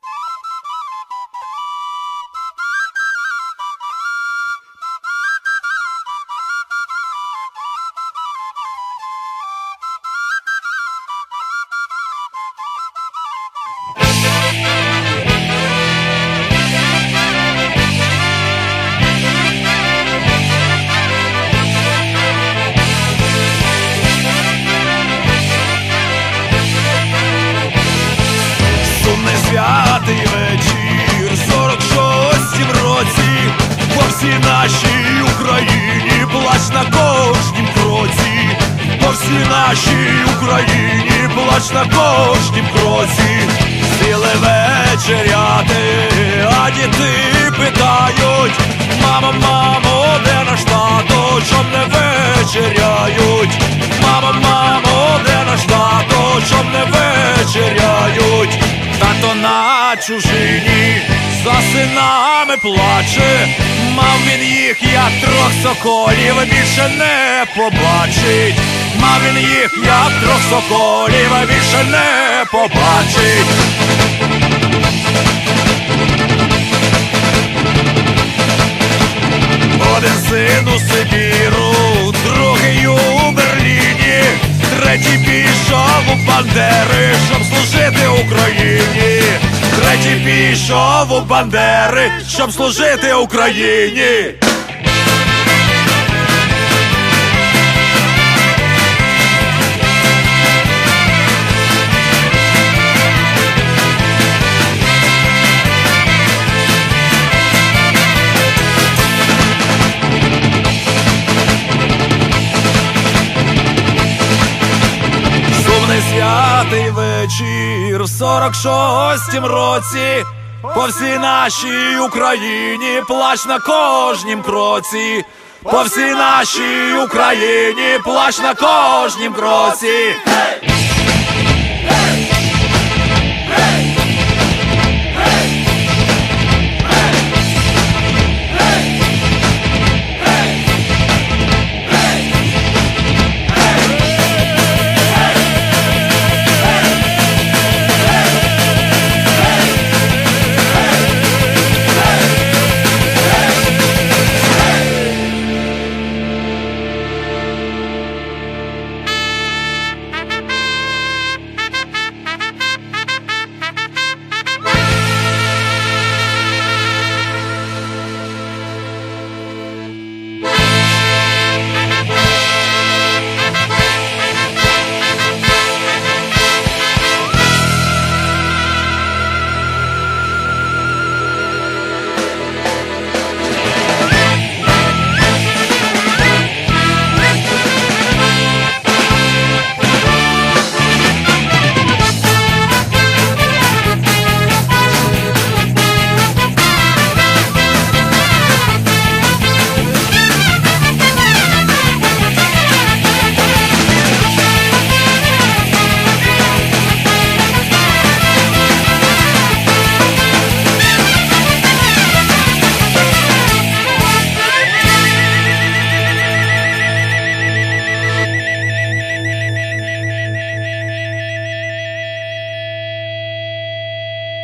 Woo! По нашій Україні плач на кожнім кроці, сіли вечеряти, а діти питають, мамо, мамо, де наш тато, чом не вечеряють? Мамо, мамо, де наш тато, чом не вечеряють? Тато на чужині за синами плаче, мав він їх, як трьох соколів, більше не побачить. Мав він їх, як трьох соколів, більше не побачить. Один син у Сибіру, другий у Берліні, третій пішов у Бандери, щоб служити Україні. Третій пішов у Бандери, щоб служити Україні. Вечір в 46-м році. По всій нашій Україні плач на кожнім кроці. По всій нашій Україні плач на кожнім кроці.